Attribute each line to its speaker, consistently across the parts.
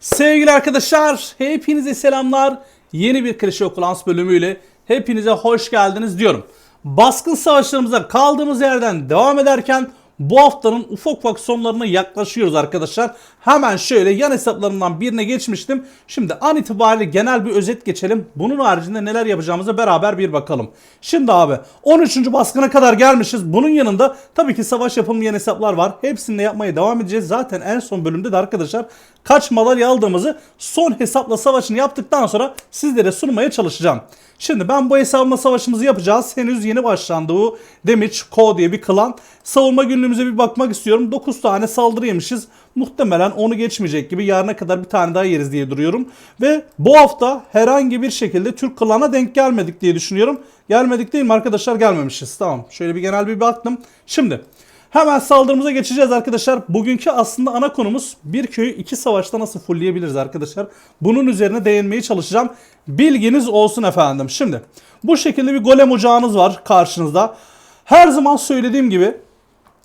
Speaker 1: Sevgili arkadaşlar, hepinize selamlar. Yeni bir of Clans bölümüyle hepinize hoş geldiniz diyorum. Baskın savaşlarımıza kaldığımız yerden devam ederken bu haftanın ufak ufak sonlarına yaklaşıyoruz arkadaşlar. Hemen şöyle yan hesaplarımdan birine geçmiştim. Şimdi an itibariyle genel bir özet geçelim. Bunun haricinde neler yapacağımıza beraber bir bakalım. Şimdi abi 13. baskına kadar gelmişiz. Bunun yanında tabii ki savaş yapılmayan hesaplar var. Hepsini de yapmaya devam edeceğiz. Zaten en son bölümde de arkadaşlar kaç madalya aldığımızı son hesapla savaşını yaptıktan sonra sizlere sunmaya çalışacağım. Şimdi ben bu hesabımla savaşımızı yapacağız. Henüz yeni başlandı bu Damage Co diye bir klan. Savunma günlüğümüze bir bakmak istiyorum. 9 tane saldırı yemişiz. Muhtemelen onu geçmeyecek gibi yarına kadar bir tane daha yeriz diye duruyorum. Ve bu hafta herhangi bir şekilde Türk klana denk gelmedik diye düşünüyorum. Gelmedik değil mi arkadaşlar? Gelmemişiz. Tamam. Şöyle bir genel bir baktım. Şimdi Hemen saldırımıza geçeceğiz arkadaşlar. Bugünkü aslında ana konumuz bir köyü iki savaşta nasıl fullleyebiliriz arkadaşlar. Bunun üzerine değinmeye çalışacağım. Bilginiz olsun efendim. Şimdi bu şekilde bir golem ocağınız var karşınızda. Her zaman söylediğim gibi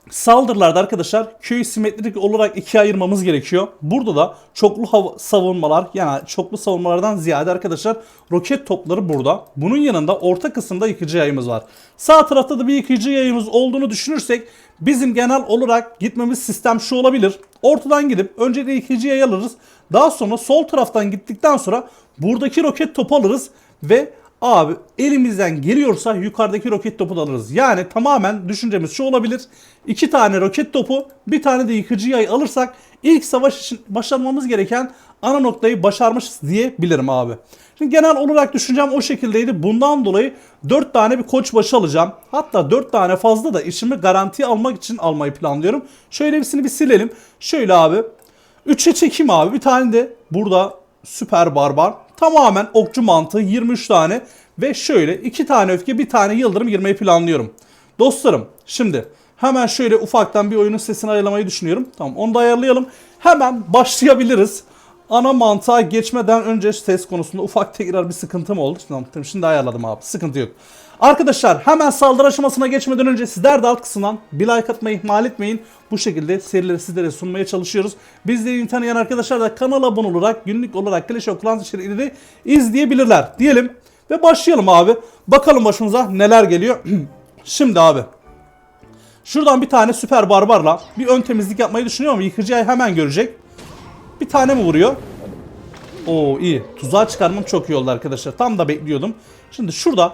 Speaker 1: Saldırılarda arkadaşlar köyü simetrik olarak ikiye ayırmamız gerekiyor. Burada da çoklu savunmalar yani çoklu savunmalardan ziyade arkadaşlar roket topları burada. Bunun yanında orta kısımda yıkıcı yayımız var. Sağ tarafta da bir yıkıcı yayımız olduğunu düşünürsek bizim genel olarak gitmemiz sistem şu olabilir. Ortadan gidip önce yıkıcı yayı alırız. Daha sonra sol taraftan gittikten sonra buradaki roket topu alırız ve Abi elimizden geliyorsa yukarıdaki roket topu da alırız. Yani tamamen düşüncemiz şu olabilir. İki tane roket topu bir tane de yıkıcı yay alırsak ilk savaş için başarmamız gereken ana noktayı başarmışız diyebilirim abi. Şimdi genel olarak düşüncem o şekildeydi. Bundan dolayı 4 tane bir koçbaşı alacağım. Hatta 4 tane fazla da işimi garanti almak için almayı planlıyorum. Şöyle birisini bir silelim. Şöyle abi. 3'e çekeyim abi. Bir tane de burada süper barbar. Tamamen okçu mantığı 23 tane. Ve şöyle 2 tane öfke bir tane yıldırım girmeyi planlıyorum. Dostlarım şimdi hemen şöyle ufaktan bir oyunun sesini ayarlamayı düşünüyorum. Tamam onu da ayarlayalım. Hemen başlayabiliriz. Ana mantığa geçmeden önce ses konusunda ufak tekrar bir sıkıntım oldu. Tamam, şimdi ayarladım abi. Sıkıntı yok. Arkadaşlar hemen saldırı aşamasına geçmeden önce sizler de alt kısımdan bir like atmayı ihmal etmeyin. Bu şekilde serileri sizlere sunmaya çalışıyoruz. Bizleri tanıyan arkadaşlar da kanala abone olarak günlük olarak Clash of Clans içerikleri izleyebilirler diyelim. Ve başlayalım abi. Bakalım başımıza neler geliyor. Şimdi abi. Şuradan bir tane süper barbarla bir ön temizlik yapmayı düşünüyorum. Yıkıcı ay hemen görecek. Bir tane mi vuruyor? Oo iyi. Tuzağı çıkarmam çok iyi oldu arkadaşlar. Tam da bekliyordum. Şimdi şurada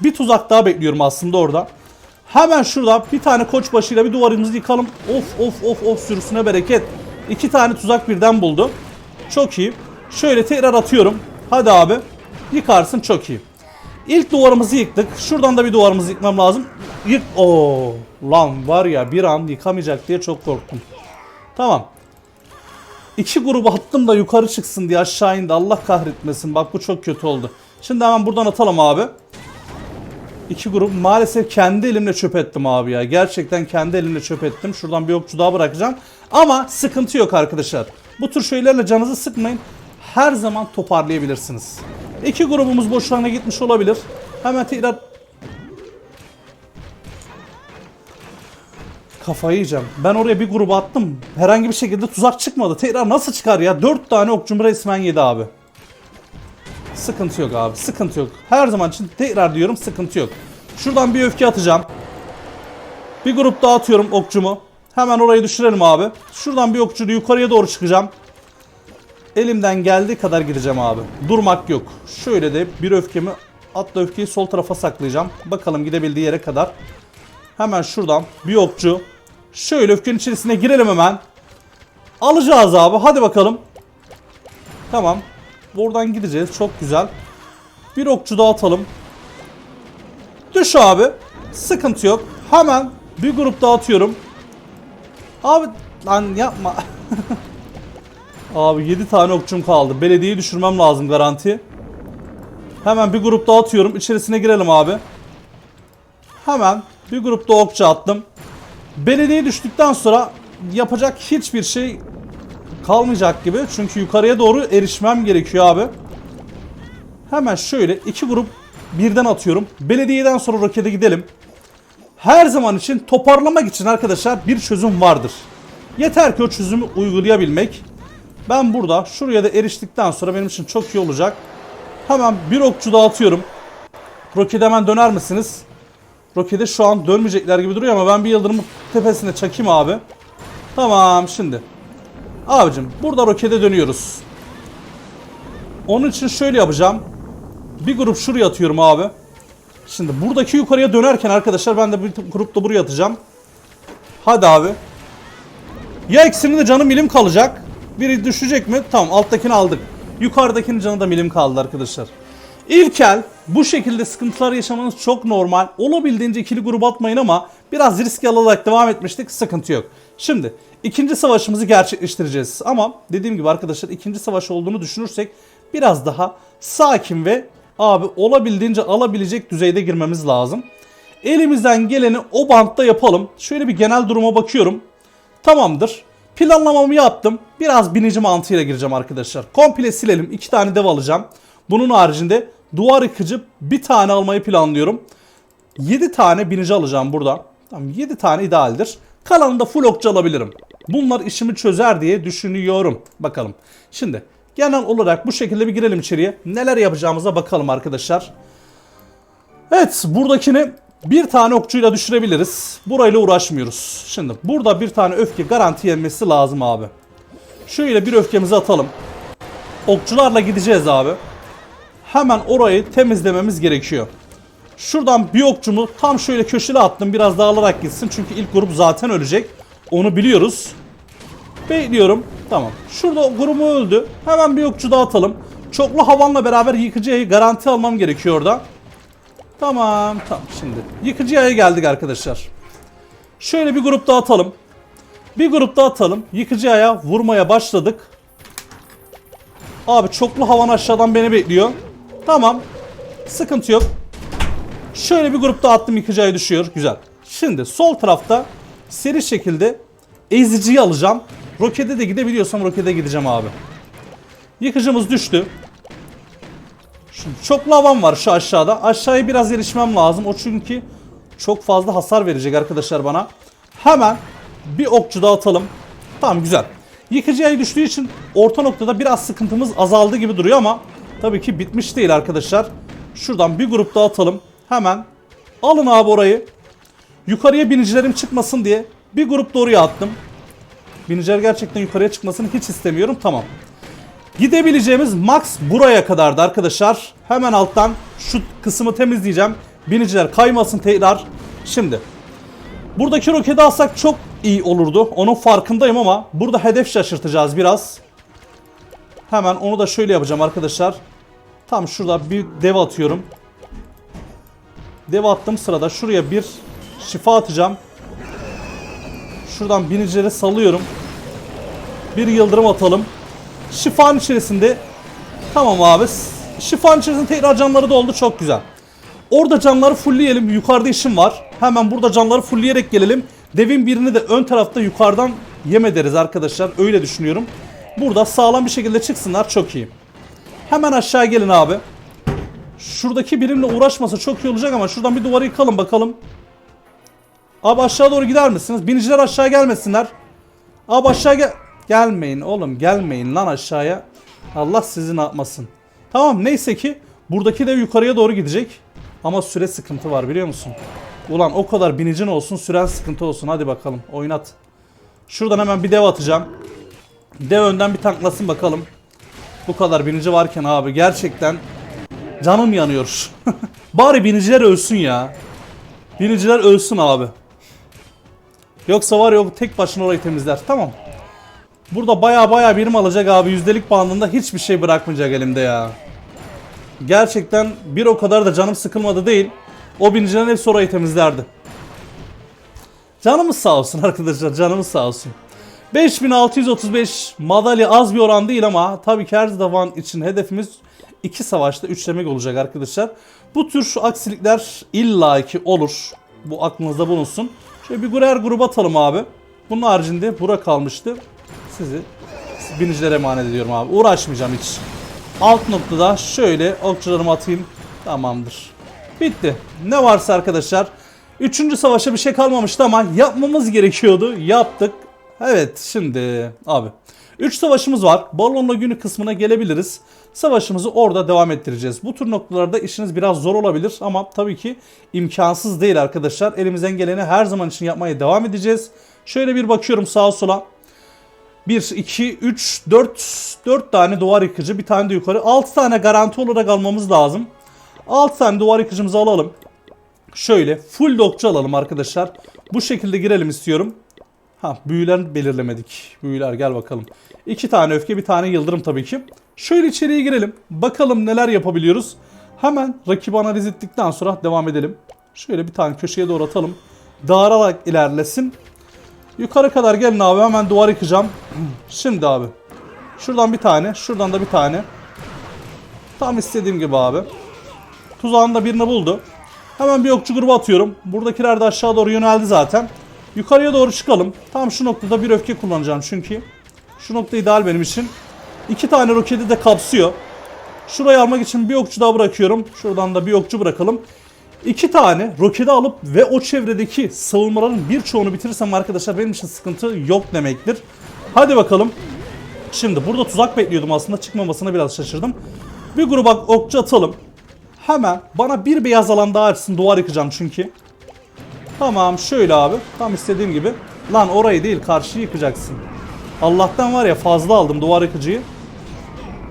Speaker 1: bir tuzak daha bekliyorum aslında orada. Hemen şurada bir tane koç başıyla bir duvarımızı yıkalım. Of of of of sürüsüne bereket. İki tane tuzak birden buldu. Çok iyi. Şöyle tekrar atıyorum. Hadi abi. Yıkarsın çok iyi. İlk duvarımızı yıktık. Şuradan da bir duvarımızı yıkmam lazım. Yık. Oo lan var ya bir an yıkamayacak diye çok korktum. Tamam. İki grubu attım da yukarı çıksın diye aşağı indi. Allah kahretmesin. Bak bu çok kötü oldu. Şimdi hemen buradan atalım abi. İki grup maalesef kendi elimle çöp ettim abi ya. Gerçekten kendi elimle çöp ettim. Şuradan bir okçu daha bırakacağım. Ama sıkıntı yok arkadaşlar. Bu tür şeylerle canınızı sıkmayın. Her zaman toparlayabilirsiniz. İki grubumuz boşluğuna gitmiş olabilir. Hemen tekrar Kafayı yiyeceğim. Ben oraya bir grubu attım. Herhangi bir şekilde tuzak çıkmadı. Tekrar nasıl çıkar ya? Dört tane okçum resmen yedi abi. Sıkıntı yok abi. Sıkıntı yok. Her zaman için tekrar diyorum sıkıntı yok. Şuradan bir öfke atacağım. Bir grup daha atıyorum okçumu. Hemen orayı düşürelim abi. Şuradan bir okçulu yukarıya doğru çıkacağım. Elimden geldiği kadar gideceğim abi. Durmak yok. Şöyle de bir öfkemi atla öfkeyi sol tarafa saklayacağım. Bakalım gidebildiği yere kadar. Hemen şuradan bir okçu. Şöyle öfkenin içerisine girelim hemen. Alacağız abi. Hadi bakalım. Tamam. Buradan gideceğiz. Çok güzel. Bir okçu daha atalım. Düş abi. Sıkıntı yok. Hemen bir grup daha atıyorum. Abi lan yapma. abi 7 tane okçum kaldı. Belediyeyi düşürmem lazım garanti. Hemen bir grup daha atıyorum. İçerisine girelim abi. Hemen bir grupta okçu attım. Belediye düştükten sonra yapacak hiçbir şey kalmayacak gibi. Çünkü yukarıya doğru erişmem gerekiyor abi. Hemen şöyle iki grup birden atıyorum. Belediyeden sonra rokete gidelim. Her zaman için toparlamak için arkadaşlar bir çözüm vardır. Yeter ki o çözümü uygulayabilmek. Ben burada şuraya da eriştikten sonra benim için çok iyi olacak. Hemen bir okçu dağıtıyorum. Rokete hemen döner misiniz? Rokete şu an dönmeyecekler gibi duruyor ama ben bir yıldırımın tepesine çakayım abi. Tamam şimdi. Abicim burada rokete dönüyoruz. Onun için şöyle yapacağım. Bir grup şuraya atıyorum abi. Şimdi buradaki yukarıya dönerken arkadaşlar ben de bir grup da buraya atacağım. Hadi abi. Ya ikisinin de canı milim kalacak. Biri düşecek mi? Tamam alttakini aldık. Yukarıdakinin canı da milim kaldı arkadaşlar. İlkel bu şekilde sıkıntılar yaşamanız çok normal. Olabildiğince ikili grup atmayın ama biraz risk alarak devam etmiştik. Sıkıntı yok. Şimdi ikinci savaşımızı gerçekleştireceğiz. Ama dediğim gibi arkadaşlar ikinci savaş olduğunu düşünürsek biraz daha sakin ve abi olabildiğince alabilecek düzeyde girmemiz lazım. Elimizden geleni o bantta yapalım. Şöyle bir genel duruma bakıyorum. Tamamdır. Planlamamı yaptım. Biraz binici mantığıyla gireceğim arkadaşlar. Komple silelim. iki tane dev alacağım. Bunun haricinde duvar yıkıcı bir tane almayı planlıyorum. 7 tane binici alacağım burada. Tamam 7 tane idealdir. Kalanını da full okçu alabilirim. Bunlar işimi çözer diye düşünüyorum. Bakalım. Şimdi genel olarak bu şekilde bir girelim içeriye. Neler yapacağımıza bakalım arkadaşlar. Evet buradakini bir tane okçuyla düşürebiliriz. Burayla uğraşmıyoruz. Şimdi burada bir tane öfke garanti yenmesi lazım abi. Şöyle bir öfkemizi atalım. Okçularla gideceğiz abi. Hemen orayı temizlememiz gerekiyor. Şuradan bir okçumu tam şöyle köşeli attım. Biraz dağılarak gitsin. Çünkü ilk grup zaten ölecek. Onu biliyoruz. Bekliyorum. Tamam. Şurada grubu öldü. Hemen bir okçu daha atalım. Çoklu havanla beraber yıkıcı yayı garanti almam gerekiyor orada. Tamam. Tamam şimdi. Yıkıcı yaya geldik arkadaşlar. Şöyle bir grup daha atalım. Bir grup daha atalım. Yıkıcı yaya vurmaya başladık. Abi çoklu havan aşağıdan beni bekliyor. Tamam. Sıkıntı yok. Şöyle bir grupta attım yıkıcı ayı düşüyor. Güzel. Şimdi sol tarafta seri şekilde eziciyi alacağım. Rokete de gidebiliyorsam rokete gideceğim abi. Yıkıcımız düştü. Şimdi çok lavan var şu aşağıda. Aşağıya biraz erişmem lazım. O çünkü çok fazla hasar verecek arkadaşlar bana. Hemen bir okçu daha atalım. Tamam güzel. Yıkıcı ayı düştüğü için orta noktada biraz sıkıntımız azaldı gibi duruyor ama tabii ki bitmiş değil arkadaşlar. Şuradan bir grup daha atalım. Hemen alın abi orayı. Yukarıya binicilerim çıkmasın diye bir grup da oraya attım. Biniciler gerçekten yukarıya çıkmasını hiç istemiyorum. Tamam. Gidebileceğimiz max buraya kadardı arkadaşlar. Hemen alttan şu kısmı temizleyeceğim. Biniciler kaymasın tekrar. Şimdi. Buradaki roketi alsak çok iyi olurdu. Onun farkındayım ama burada hedef şaşırtacağız biraz. Hemen onu da şöyle yapacağım arkadaşlar. Tam şurada bir dev atıyorum. Dev attım sırada şuraya bir şifa atacağım. Şuradan binicileri salıyorum. Bir yıldırım atalım. Şifanın içerisinde tamam abi. Şifanın içerisinde tekrar canları doldu çok güzel. Orada canları fullleyelim. Yukarıda işim var. Hemen burada canları fullleyerek gelelim. Devin birini de ön tarafta yukarıdan yem ederiz arkadaşlar. Öyle düşünüyorum. Burada sağlam bir şekilde çıksınlar çok iyi. Hemen aşağı gelin abi. Şuradaki birimle uğraşmasa çok iyi olacak ama şuradan bir duvarı yıkalım bakalım. Abi aşağı doğru gider misiniz? Biniciler aşağı gelmesinler. Abi aşağı gel... Gelmeyin oğlum gelmeyin lan aşağıya. Allah sizi ne yapmasın. Tamam neyse ki buradaki de yukarıya doğru gidecek. Ama süre sıkıntı var biliyor musun? Ulan o kadar binicin olsun süren sıkıntı olsun. Hadi bakalım oynat. Şuradan hemen bir dev atacağım. Dev önden bir tanklasın bakalım. Bu kadar binici varken abi gerçekten canım yanıyor. Bari biniciler ölsün ya. Biniciler ölsün abi. Yoksa var yok tek başına orayı temizler. Tamam. Burada baya baya birim alacak abi. Yüzdelik bandında hiçbir şey bırakmayacak elimde ya. Gerçekten bir o kadar da canım sıkılmadı değil. O binicilerin hepsi orayı temizlerdi. Canımız sağ olsun arkadaşlar. Canımız sağ olsun. 5635 madalya az bir oran değil ama tabii ki her zaman için hedefimiz iki savaşta üçlemek olacak arkadaşlar. Bu tür aksilikler illaki olur. Bu aklınızda bulunsun. Şöyle bir her gruba atalım abi. Bunun haricinde bura kalmıştı. Sizi binicilere emanet ediyorum abi. Uğraşmayacağım hiç. Alt noktada şöyle okçularımı atayım. Tamamdır. Bitti. Ne varsa arkadaşlar. Üçüncü savaşa bir şey kalmamıştı ama yapmamız gerekiyordu. Yaptık. Evet şimdi abi. 3 savaşımız var. Balonla günü kısmına gelebiliriz. Savaşımızı orada devam ettireceğiz. Bu tür noktalarda işiniz biraz zor olabilir ama tabii ki imkansız değil arkadaşlar. Elimizden geleni her zaman için yapmaya devam edeceğiz. Şöyle bir bakıyorum sağa sola. 1, 2, 3, 4, 4 tane duvar yıkıcı, bir tane de yukarı. 6 tane garanti olarak almamız lazım. 6 tane duvar yıkıcımızı alalım. Şöyle full dokçu alalım arkadaşlar. Bu şekilde girelim istiyorum. Ha büyüler belirlemedik. Büyüler gel bakalım. 2 tane öfke, bir tane yıldırım tabii ki. Şöyle içeriye girelim. Bakalım neler yapabiliyoruz. Hemen rakibi analiz ettikten sonra devam edelim. Şöyle bir tane köşeye doğru atalım. Dağırarak ilerlesin. Yukarı kadar gelin abi hemen duvar yıkacağım. Şimdi abi. Şuradan bir tane, şuradan da bir tane. Tam istediğim gibi abi. Tuzağında birini buldu. Hemen bir okçu grubu atıyorum. Buradakiler de aşağı doğru yöneldi zaten. Yukarıya doğru çıkalım. Tam şu noktada bir öfke kullanacağım çünkü. Şu nokta ideal benim için. İki tane roketi de kapsıyor. Şurayı almak için bir okçu daha bırakıyorum. Şuradan da bir okçu bırakalım. İki tane roketi alıp ve o çevredeki savunmaların birçoğunu bitirirsem arkadaşlar benim için sıkıntı yok demektir. Hadi bakalım. Şimdi burada tuzak bekliyordum aslında çıkmamasına biraz şaşırdım. Bir gruba okçu atalım. Hemen bana bir beyaz alan daha açsın duvar yıkacağım çünkü. Tamam şöyle abi. Tam istediğim gibi. Lan orayı değil karşıyı yıkacaksın. Allah'tan var ya fazla aldım duvar yıkıcıyı.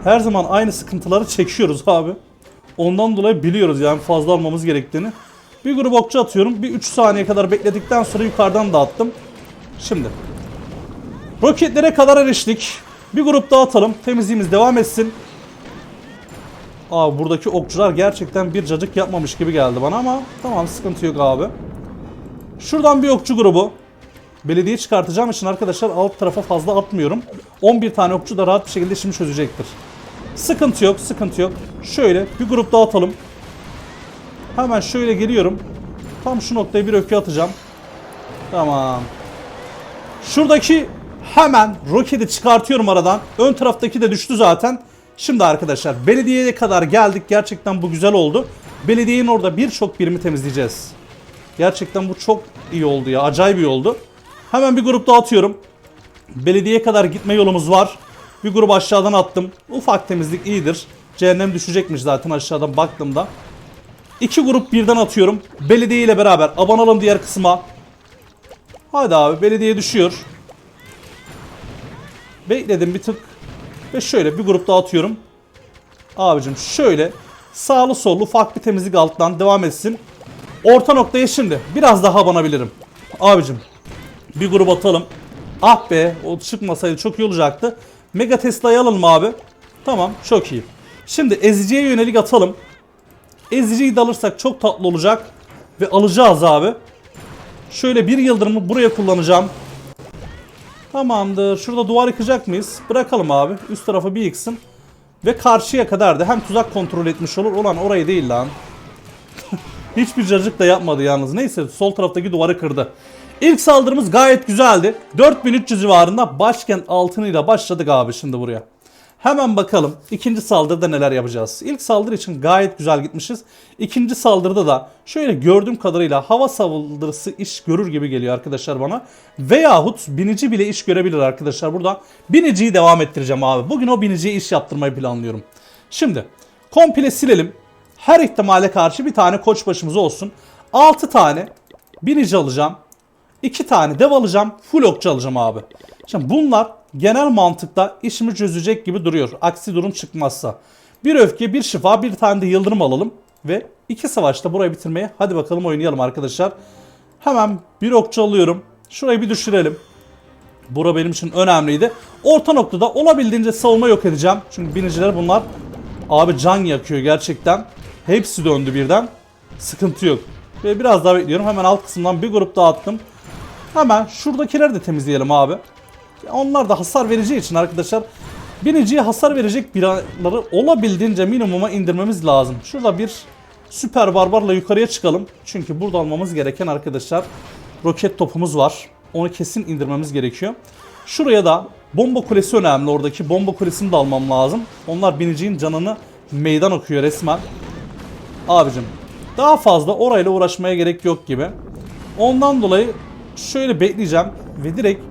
Speaker 1: Her zaman aynı sıkıntıları çekiyoruz abi. Ondan dolayı biliyoruz yani fazla almamız gerektiğini. Bir grup okçu atıyorum. Bir 3 saniye kadar bekledikten sonra yukarıdan dağıttım. Şimdi. Roketlere kadar eriştik. Bir grup daha atalım. Temizliğimiz devam etsin. Abi buradaki okçular gerçekten bir cacık yapmamış gibi geldi bana ama tamam sıkıntı yok abi. Şuradan bir okçu grubu. Belediye çıkartacağım için arkadaşlar alt tarafa fazla atmıyorum. 11 tane okçu da rahat bir şekilde işimi çözecektir. Sıkıntı yok, sıkıntı yok. Şöyle bir grup daha atalım. Hemen şöyle geliyorum. Tam şu noktaya bir öfke atacağım. Tamam. Şuradaki hemen roketi çıkartıyorum aradan. Ön taraftaki de düştü zaten. Şimdi arkadaşlar belediyeye kadar geldik. Gerçekten bu güzel oldu. Belediyenin orada birçok birimi temizleyeceğiz. Gerçekten bu çok iyi oldu ya. Acayip iyi oldu. Hemen bir grup daha atıyorum. Belediyeye kadar gitme yolumuz var. Bir grup aşağıdan attım. Ufak temizlik iyidir. Cehennem düşecekmiş zaten aşağıdan baktığımda. İki grup birden atıyorum. Belediye ile beraber abanalım diğer kısma. Hadi abi belediye düşüyor. Bekledim bir tık. Ve şöyle bir grup daha atıyorum. Abicim şöyle sağlı sollu ufak bir temizlik alttan devam etsin. Orta noktaya şimdi biraz daha abanabilirim. Abicim bir grup atalım. Ah be o çıkmasaydı çok iyi olacaktı. Mega Tesla'yı alalım abi. Tamam çok iyi. Şimdi eziciye yönelik atalım. Eziciyi de alırsak çok tatlı olacak. Ve alacağız abi. Şöyle bir yıldırımı buraya kullanacağım. Tamamdır. Şurada duvar yıkacak mıyız? Bırakalım abi. Üst tarafı bir yıksın. Ve karşıya kadar da hem tuzak kontrol etmiş olur. Ulan orayı değil lan. Hiçbir cacık da yapmadı yalnız. Neyse sol taraftaki duvarı kırdı. İlk saldırımız gayet güzeldi. 4300 civarında başkent altınıyla başladık abi şimdi buraya. Hemen bakalım ikinci saldırıda neler yapacağız. İlk saldırı için gayet güzel gitmişiz. İkinci saldırıda da şöyle gördüğüm kadarıyla hava saldırısı iş görür gibi geliyor arkadaşlar bana. Veyahut binici bile iş görebilir arkadaşlar burada. Biniciyi devam ettireceğim abi. Bugün o biniciye iş yaptırmayı planlıyorum. Şimdi komple silelim. Her ihtimale karşı bir tane koçbaşımız olsun. 6 tane binici alacağım. 2 tane dev alacağım. Full okçu alacağım abi. Şimdi bunlar genel mantıkta işimi çözecek gibi duruyor. Aksi durum çıkmazsa. Bir öfke, bir şifa, bir tane de yıldırım alalım. Ve iki savaşta burayı bitirmeye hadi bakalım oynayalım arkadaşlar. Hemen bir okçu alıyorum. Şurayı bir düşürelim. Bura benim için önemliydi. Orta noktada olabildiğince savunma yok edeceğim. Çünkü biniciler bunlar abi can yakıyor gerçekten. Hepsi döndü birden. Sıkıntı yok. Ve biraz daha bekliyorum. Hemen alt kısımdan bir grup daha attım. Hemen şuradakileri de temizleyelim abi. Onlar da hasar vereceği için arkadaşlar biniciye hasar verecek binaları olabildiğince minimuma indirmemiz lazım. Şurada bir süper barbarla yukarıya çıkalım. Çünkü burada almamız gereken arkadaşlar roket topumuz var. Onu kesin indirmemiz gerekiyor. Şuraya da bomba kulesi önemli. Oradaki bomba kulesini de almam lazım. Onlar biniciğin canını meydan okuyor resmen. Abicim daha fazla orayla uğraşmaya gerek yok gibi. Ondan dolayı şöyle bekleyeceğim ve direkt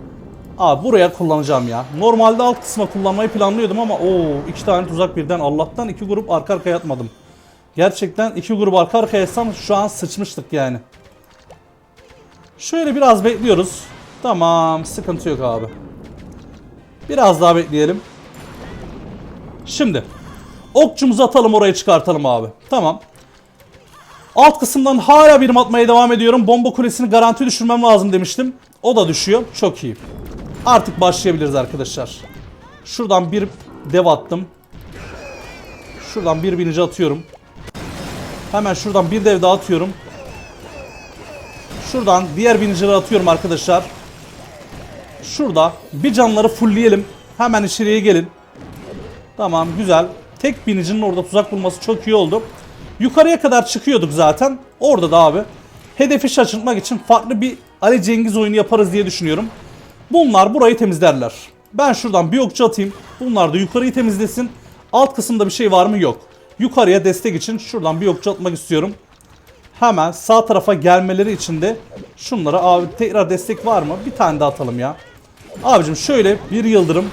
Speaker 1: Abi buraya kullanacağım ya. Normalde alt kısma kullanmayı planlıyordum ama o iki tane tuzak birden Allah'tan iki grup arka arkaya atmadım. Gerçekten iki grup arka arkaya yatsam şu an sıçmıştık yani. Şöyle biraz bekliyoruz. Tamam sıkıntı yok abi. Biraz daha bekleyelim. Şimdi okçumuzu atalım oraya çıkartalım abi. Tamam. Alt kısımdan hala birim atmaya devam ediyorum. Bomba kulesini garanti düşürmem lazım demiştim. O da düşüyor. Çok iyi. Artık başlayabiliriz arkadaşlar. Şuradan bir dev attım. Şuradan bir binici atıyorum. Hemen şuradan bir dev daha atıyorum. Şuradan diğer binicileri atıyorum arkadaşlar. Şurada bir canları fullleyelim. Hemen içeriye gelin. Tamam güzel. Tek binicinin orada tuzak bulması çok iyi oldu. Yukarıya kadar çıkıyorduk zaten. Orada da abi hedefi şaşırtmak için farklı bir Ali Cengiz oyunu yaparız diye düşünüyorum. Bunlar burayı temizlerler. Ben şuradan bir okçu atayım. Bunlar da yukarıyı temizlesin. Alt kısımda bir şey var mı? Yok. Yukarıya destek için şuradan bir okçu atmak istiyorum. Hemen sağ tarafa gelmeleri için de şunlara abi tekrar destek var mı? Bir tane daha atalım ya. Abicim şöyle bir yıldırım,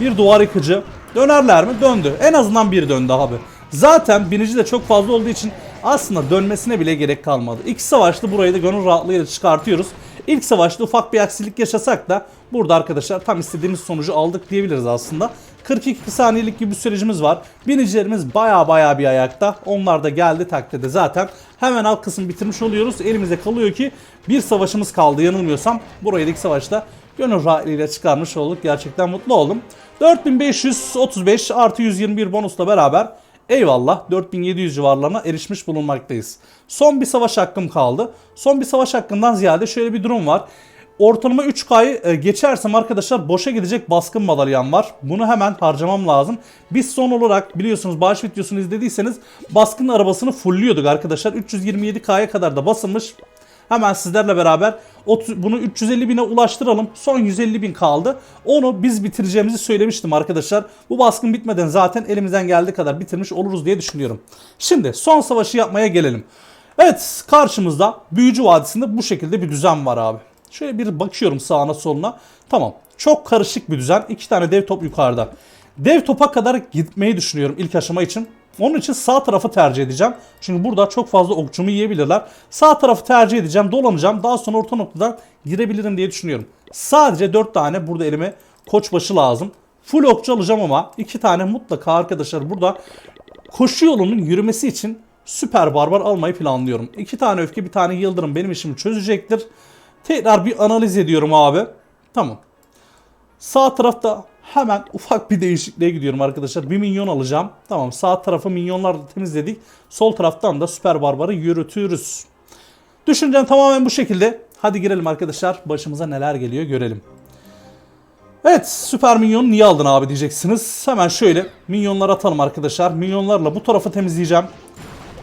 Speaker 1: bir duvar yıkıcı. Dönerler mi? Döndü. En azından bir döndü abi. Zaten binici de çok fazla olduğu için aslında dönmesine bile gerek kalmadı. İlk savaşta burayı da gönül rahatlığıyla çıkartıyoruz. İlk savaşta ufak bir aksilik yaşasak da burada arkadaşlar tam istediğimiz sonucu aldık diyebiliriz aslında. 42 saniyelik gibi bir sürecimiz var. Binicilerimiz baya baya bir ayakta. Onlar da geldi takdirde zaten. Hemen alt kısmı bitirmiş oluyoruz. Elimize kalıyor ki bir savaşımız kaldı yanılmıyorsam. Burayı ilk savaşta gönül rahatlığıyla çıkarmış olduk. Gerçekten mutlu oldum. 4535 artı 121 bonusla beraber Eyvallah 4700 civarlarına erişmiş bulunmaktayız. Son bir savaş hakkım kaldı. Son bir savaş hakkından ziyade şöyle bir durum var. Ortalama 3K'yı e, geçersem arkadaşlar boşa gidecek baskın madalyam var. Bunu hemen harcamam lazım. Biz son olarak biliyorsunuz bağış videosunu izlediyseniz baskın arabasını fullliyorduk arkadaşlar. 327K'ya kadar da basılmış. Hemen sizlerle beraber bunu 350 bine ulaştıralım. Son 150 bin kaldı. Onu biz bitireceğimizi söylemiştim arkadaşlar. Bu baskın bitmeden zaten elimizden geldiği kadar bitirmiş oluruz diye düşünüyorum. Şimdi son savaşı yapmaya gelelim. Evet karşımızda Büyücü Vadisi'nde bu şekilde bir düzen var abi. Şöyle bir bakıyorum sağına soluna. Tamam. Çok karışık bir düzen. İki tane dev top yukarıda. Dev topa kadar gitmeyi düşünüyorum ilk aşama için. Onun için sağ tarafı tercih edeceğim. Çünkü burada çok fazla okçumu yiyebilirler. Sağ tarafı tercih edeceğim. Dolanacağım. Daha sonra orta noktadan girebilirim diye düşünüyorum. Sadece 4 tane burada elime koçbaşı lazım. Full okçu alacağım ama 2 tane mutlaka arkadaşlar burada koşu yolunun yürümesi için süper barbar almayı planlıyorum. 2 tane öfke bir tane yıldırım benim işimi çözecektir. Tekrar bir analiz ediyorum abi. Tamam. Sağ tarafta hemen ufak bir değişikliğe gidiyorum arkadaşlar. Bir minyon alacağım. Tamam sağ tarafı minyonlarla temizledik. Sol taraftan da süper barbarı yürütürüz. Düşüncem tamamen bu şekilde. Hadi girelim arkadaşlar. Başımıza neler geliyor görelim. Evet süper minyon niye aldın abi diyeceksiniz. Hemen şöyle minyonlar atalım arkadaşlar. Minyonlarla bu tarafı temizleyeceğim.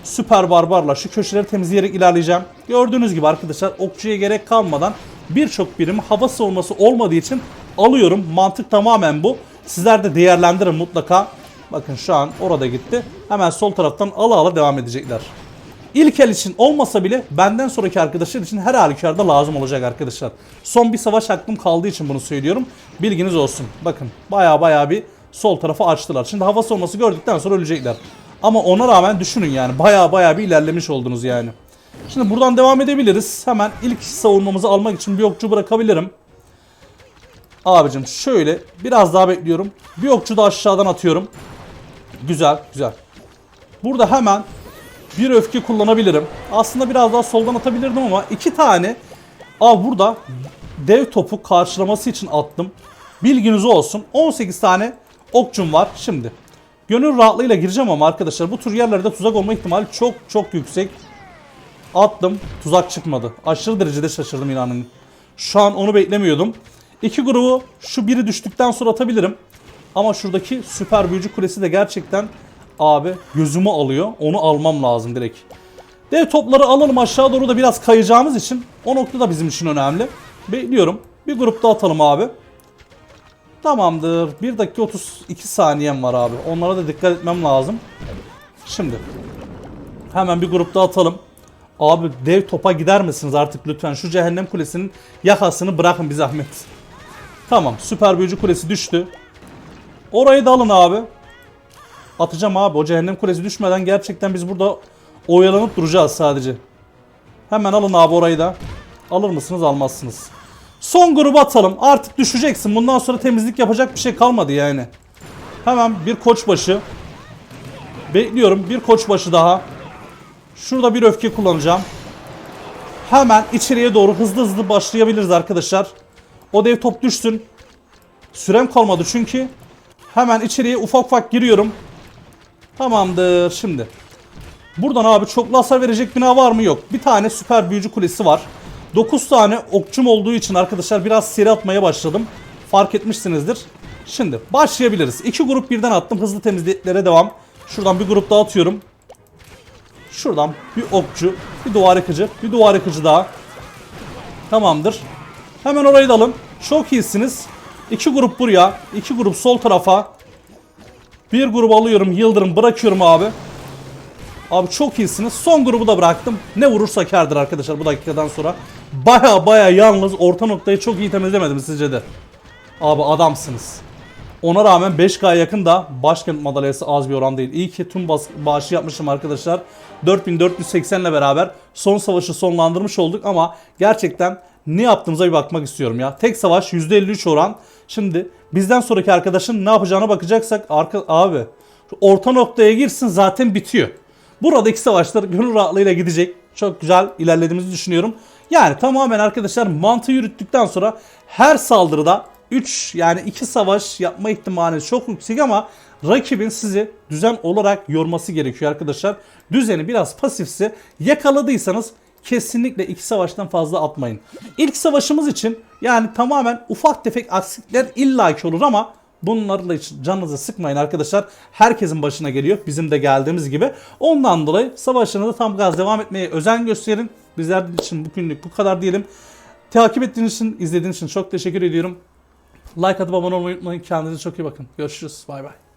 Speaker 1: Süper barbarla şu köşeleri temizleyerek ilerleyeceğim. Gördüğünüz gibi arkadaşlar okçuya gerek kalmadan birçok birim hava savunması olmadığı için alıyorum. Mantık tamamen bu. Sizler de değerlendirin mutlaka. Bakın şu an orada gitti. Hemen sol taraftan ala ala devam edecekler. İlk el için olmasa bile benden sonraki arkadaşlar için her halükarda lazım olacak arkadaşlar. Son bir savaş hakkım kaldığı için bunu söylüyorum. Bilginiz olsun. Bakın baya baya bir sol tarafı açtılar. Şimdi hava savunması gördükten sonra ölecekler. Ama ona rağmen düşünün yani baya baya bir ilerlemiş oldunuz yani. Şimdi buradan devam edebiliriz. Hemen ilk savunmamızı almak için bir okçu bırakabilirim. Abicim şöyle biraz daha bekliyorum. Bir okçu da aşağıdan atıyorum. Güzel güzel. Burada hemen bir öfke kullanabilirim. Aslında biraz daha soldan atabilirdim ama iki tane Aa burada dev topu karşılaması için attım. Bilginiz olsun. 18 tane okçum var. Şimdi gönül rahatlığıyla gireceğim ama arkadaşlar bu tür yerlerde tuzak olma ihtimali çok çok yüksek. Attım. Tuzak çıkmadı. Aşırı derecede şaşırdım inanın. Şu an onu beklemiyordum. İki grubu şu biri düştükten sonra atabilirim. Ama şuradaki süper büyücü kulesi de gerçekten abi gözümü alıyor. Onu almam lazım direkt. Dev topları alalım aşağı doğru da biraz kayacağımız için o nokta da bizim için önemli. Bekliyorum. Bir grupta atalım abi. Tamamdır. 1 dakika 32 saniyem var abi. Onlara da dikkat etmem lazım. Şimdi. Hemen bir grupta atalım. Abi dev topa gider misiniz artık lütfen? Şu cehennem kulesinin yakasını bırakın bir zahmet. Tamam süper büyücü kulesi düştü. Orayı da alın abi. Atacağım abi o cehennem kulesi düşmeden gerçekten biz burada oyalanıp duracağız sadece. Hemen alın abi orayı da. Alır mısınız almazsınız. Son grubu atalım. Artık düşeceksin. Bundan sonra temizlik yapacak bir şey kalmadı yani. Hemen bir koçbaşı. Bekliyorum. Bir koçbaşı daha. Şurada bir öfke kullanacağım. Hemen içeriye doğru hızlı hızlı başlayabiliriz arkadaşlar. O dev top düşsün. Sürem kalmadı çünkü. Hemen içeriye ufak ufak giriyorum. Tamamdır şimdi. Buradan abi çoklu hasar verecek bina var mı? Yok. Bir tane süper büyücü kulesi var. 9 tane okçum olduğu için arkadaşlar biraz seri atmaya başladım. Fark etmişsinizdir. Şimdi başlayabiliriz. İki grup birden attım. Hızlı temizliklere devam. Şuradan bir grup daha atıyorum. Şuradan bir okçu, bir duvar yıkıcı, bir duvar yıkıcı daha. Tamamdır. Hemen orayı da alın. Çok iyisiniz. İki grup buraya, iki grup sol tarafa. Bir grup alıyorum, yıldırım bırakıyorum abi. Abi çok iyisiniz. Son grubu da bıraktım. Ne vurursa kârdır arkadaşlar bu dakikadan sonra. Baya baya yalnız orta noktayı çok iyi temizlemedim sizce de. Abi adamsınız. Ona rağmen 5K yakın da başkent madalyası az bir oran değil. İyi ki tüm bağışı yapmışım arkadaşlar. 4480 ile beraber son savaşı sonlandırmış olduk ama gerçekten ne yaptığımıza bir bakmak istiyorum ya. Tek savaş %53 oran. Şimdi bizden sonraki arkadaşın ne yapacağına bakacaksak arka abi orta noktaya girsin zaten bitiyor. Buradaki savaşlar gönül rahatlığıyla gidecek. Çok güzel ilerlediğimizi düşünüyorum. Yani tamamen arkadaşlar mantığı yürüttükten sonra her saldırıda 3 yani 2 savaş yapma ihtimali çok yüksek ama rakibin sizi düzen olarak yorması gerekiyor arkadaşlar. Düzeni biraz pasifse yakaladıysanız kesinlikle iki savaştan fazla atmayın. İlk savaşımız için yani tamamen ufak tefek aksilikler illaki olur ama Bunlarla hiç canınızı sıkmayın arkadaşlar. Herkesin başına geliyor. Bizim de geldiğimiz gibi. Ondan dolayı savaşınıza tam gaz devam etmeye özen gösterin. Bizler için bugünlük bu kadar diyelim. Takip ettiğiniz için, izlediğiniz için çok teşekkür ediyorum. Like atıp abone olmayı unutmayın. Kendinize çok iyi bakın. Görüşürüz. Bay bay.